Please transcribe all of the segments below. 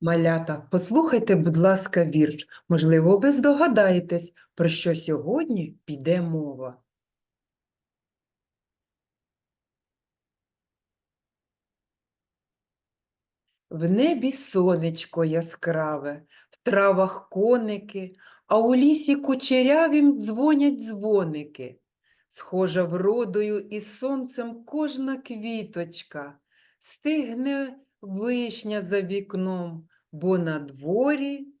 Малята, послухайте, будь ласка, вірш. Можливо, ви здогадаєтесь, про що сьогодні піде мова. В небі сонечко яскраве, в травах коники, а у лісі кучерявім дзвонять дзвоники. Схожа вродою і сонцем кожна квіточка, стигне вишня за вікном, бо на дворі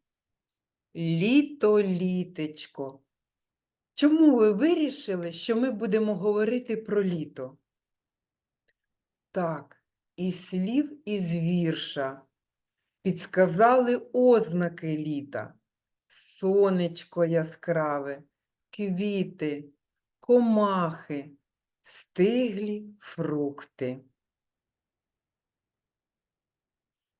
літо-літечко. Чому ви вирішили, що ми будемо говорити про літо? Так, із слів із вірша підсказали ознаки літа. Сонечко яскраве, квіти, комахи, стиглі фрукти.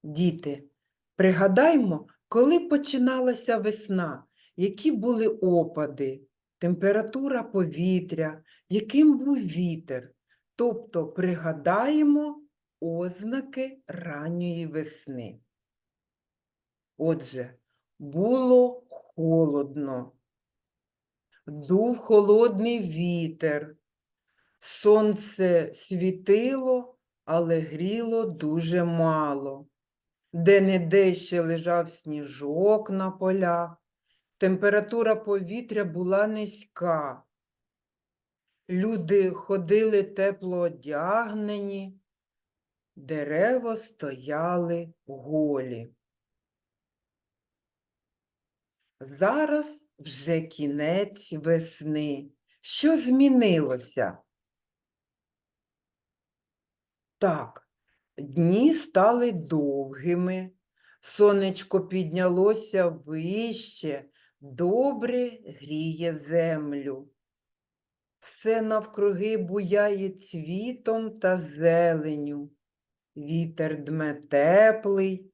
Діти, пригадаймо, коли починалася весна, які були опади, температура повітря, яким був вітер. Тобто пригадаємо ознаки ранньої весни. Отже, було холодно, дув холодний вітер, сонце світило, але гріло дуже мало. Де-не-де ще лежав сніжок на полях, температура повітря була низька. Люди ходили тепло одягнені, дерева стояли голі. Зараз вже кінець весни. Що змінилося? Так, дні стали довгими, сонечко піднялося вище, добре гріє землю. Все навкруги буяє цвітом та зеленю. Вітер дме теплий,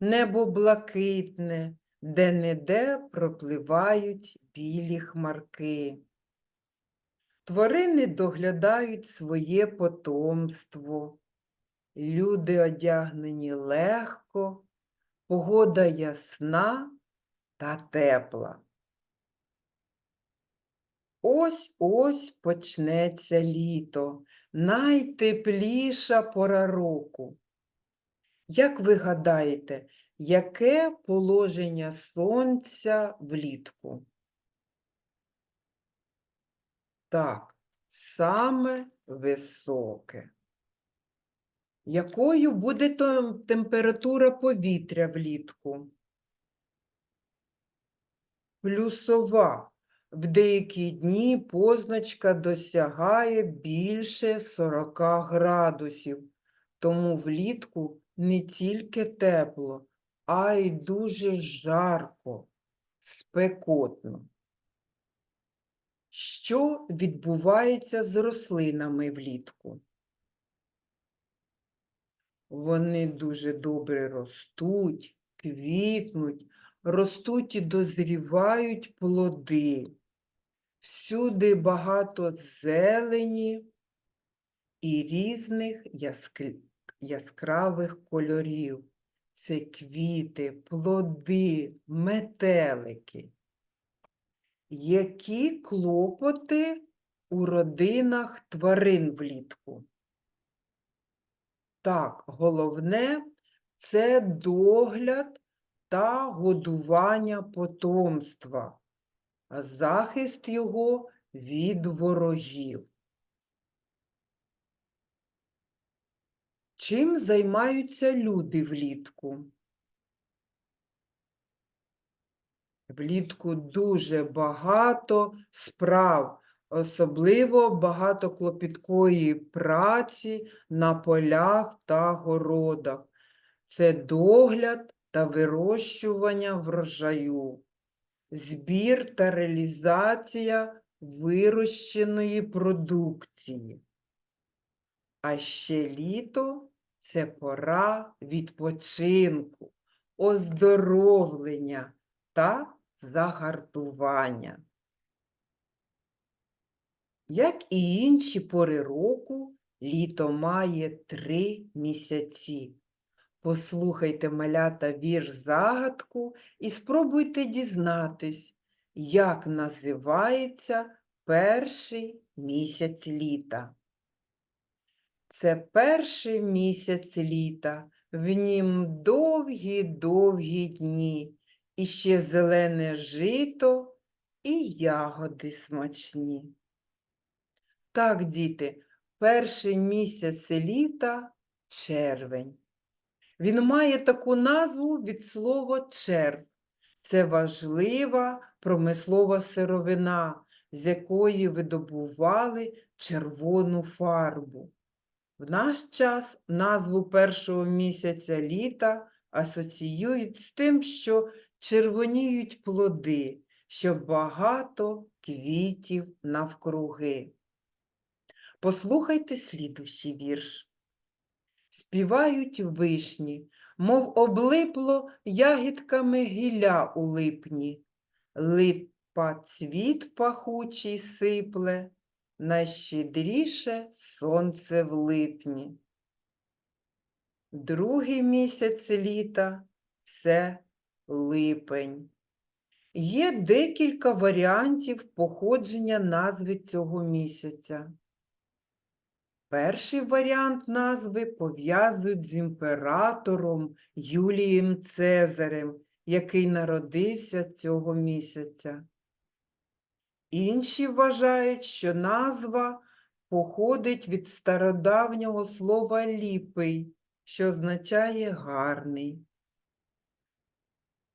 небо блакитне, де-не-де пропливають білі хмарки. Тварини доглядають своє потомство. Люди одягнені легко, погода ясна та тепла. Ось-ось почнеться літо, найтепліша пора року. Як ви гадаєте, яке положення сонця влітку? Так, саме високе. Якою буде температура повітря влітку? Плюсова. В деякі дні позначка досягає більше 40 градусів, тому влітку не тільки тепло, а й дуже жарко, спекотно. Що відбувається з рослинами влітку? Вони дуже добре ростуть, квітнуть, ростуть і дозрівають плоди. Всюди багато зелені і різних яскравих кольорів. Це квіти, плоди, метелики. Які клопоти у родинах тварин влітку? Так, головне це догляд та годування потомства, захист його від ворогів. Чим займаються люди влітку? Влітку дуже багато справ, особливо багато клопіткої праці на полях та городах. Це догляд та вирощування врожаю, збір та реалізація вирощеної продукції. А ще літо це пора відпочинку, оздоровлення та загартування. Як і інші пори року, літо має три місяці. Послухайте малята вірш загадку і спробуйте дізнатись, як називається перший місяць літа. Це перший місяць літа, в нім довгі-довгі дні, і ще зелене жито і ягоди смачні. Так, діти, перший місяць літа червень. Він має таку назву від слова черв. Це важлива промислова сировина, з якої видобували червону фарбу. В наш час назву першого місяця літа асоціюють з тим, що червоніють плоди, що багато квітів навкруги. Послухайте слідущий вірш. Співають вишні, мов облипло ягідками гілля у липні. Липа цвіт пахучий сипле, найщедріше сонце в липні. Другий місяць літа це липень. Є декілька варіантів походження назви цього місяця. Перший варіант назви пов'язують з імператором Юлієм Цезарем, який народився цього місяця. Інші вважають, що назва походить від стародавнього слова ліпий, що означає гарний.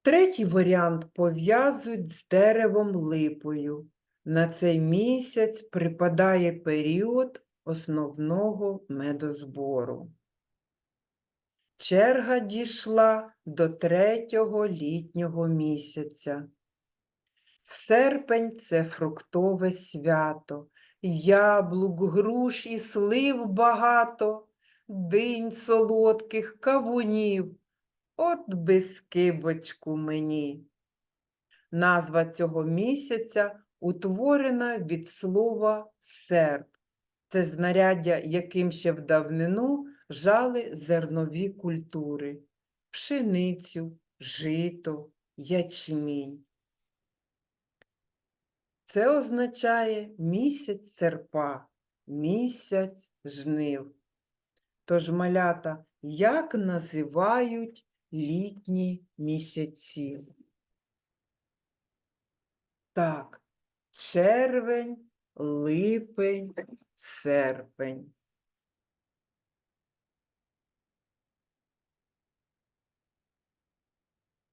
Третій варіант пов'язують з деревом липою. На цей місяць припадає період основного медозбору. Черга дійшла до третього літнього місяця. Серпень це фруктове свято, яблук, груш і слив багато, динь солодких кавунів, от би скибочку мені. Назва цього місяця утворена від слова серп. Це знаряддя, яким ще в давнину жали зернові культури пшеницю, жито, ячмінь. Це означає місяць серпа, місяць жнив. Тож, малята, як називають літні місяці? Так, червень, липень, серпень.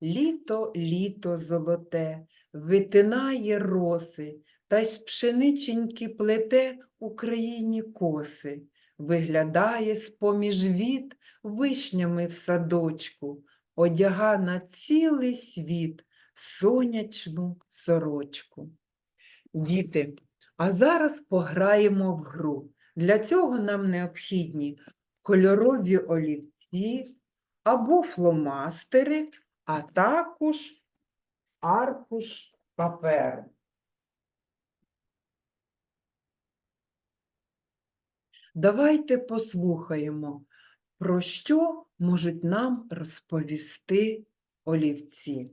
Літо, літо золоте, витинає роси, та й з пшениченьки плете Україні коси, виглядає з-поміж віт вишнями в садочку, одяга на цілий світ сонячну сорочку. Діти, а зараз пограємо в гру. Для цього нам необхідні кольорові олівці або фломастери, а також аркуш паперу. Давайте послухаємо, про що можуть нам розповісти олівці.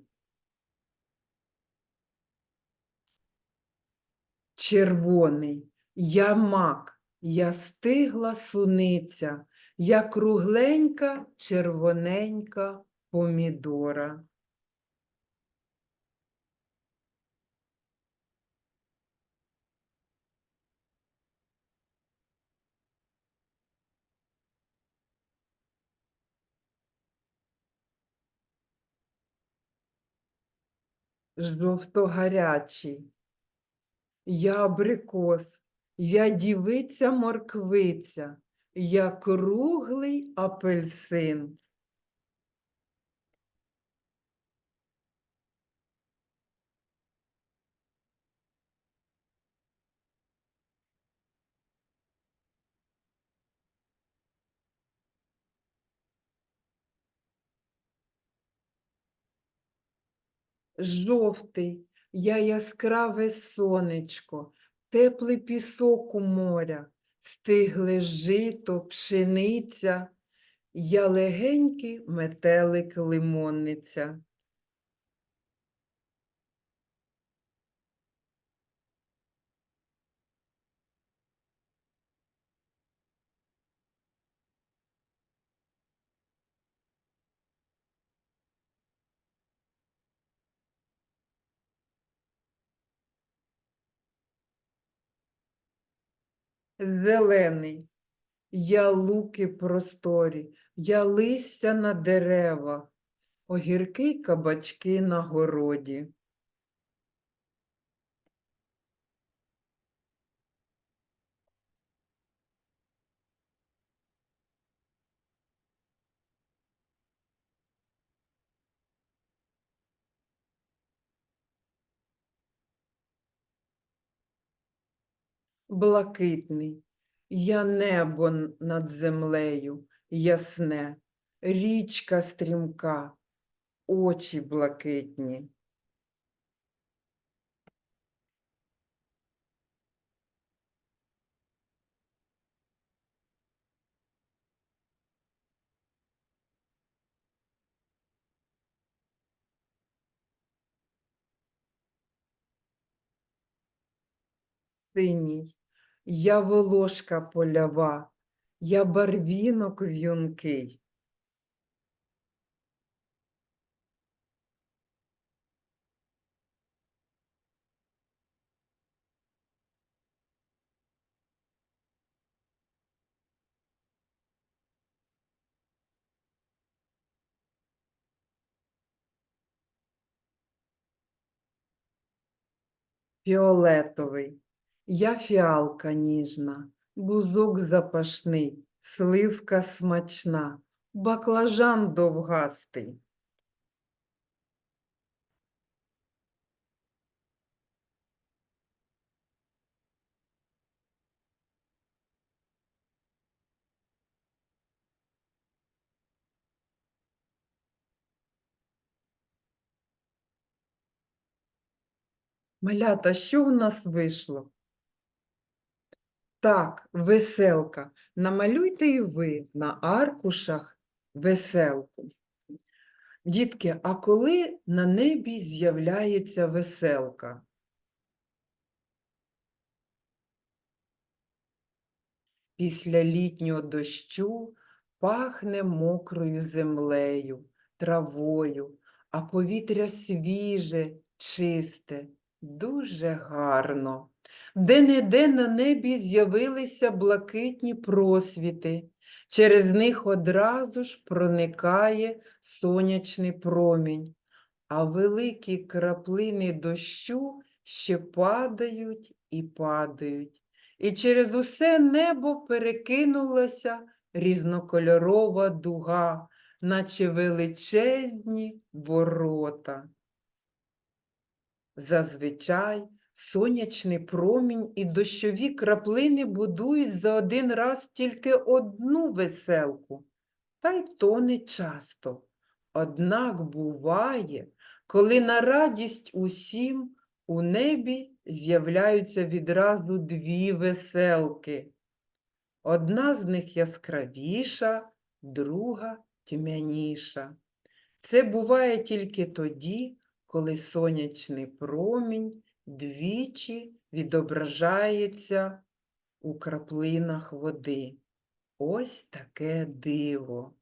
Червоний, я мак, я стигла суниця, я кругленька, червоненька помідора. Жовто-гарячий. Я абрикос, я дівиця морквиця, я круглий апельсин. Жовтий, я яскраве сонечко, теплий пісок у моря, стигле жито, пшениця. Я легенький метелик лимонниця. Зелений. Я луки просторі, я листя на деревах, огірки кабачки на городі. Блакитний. Я небо над землею, ясне, річка стрімка, очі блакитні. Синій. Я волошка полява, я барвінок в'юнкий. Фіолетовий. Я фіалка ніжна, бузок запашний, сливка смачна, баклажан довгастий. Малята, що в нас вийшло? Так, веселка. Намалюйте і ви на аркушах веселку. Дітки, а коли на небі з'являється веселка? Після літнього дощу пахне мокрою землею, травою, а повітря свіже, чисте, дуже гарно. Де-не-де на небі з'явилися блакитні просвіти. Через них одразу ж проникає сонячний промінь, а великі краплини дощу ще падають і падають. І через усе небо перекинулася різнокольорова дуга, наче величезні ворота. Зазвичай сонячний промінь і дощові краплини будують за один раз тільки одну веселку, та й то не часто. Однак буває, коли на радість усім у небі з'являються відразу дві веселки. Одна з них яскравіша, друга тьмяніша. Це буває тільки тоді, коли сонячний промінь двічі відображається у краплинах води. Ось таке диво.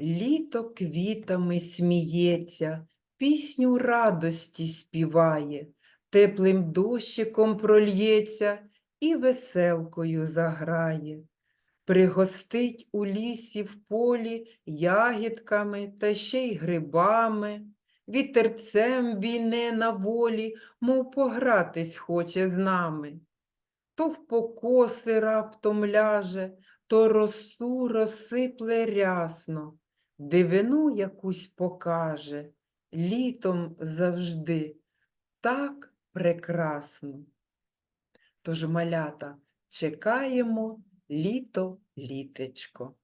Літо квітами сміється, пісню радості співає, теплим дощиком прольється і веселкою заграє. Пригостить у лісі в полі ягідками та ще й грибами, вітерцем війне на волі, мов погратись хоче з нами. То в покоси раптом ляже, то росу розсипле рясно, дивину якусь покаже, літом завжди так прекрасно. Тож, малята, чекаємо літо, літечко.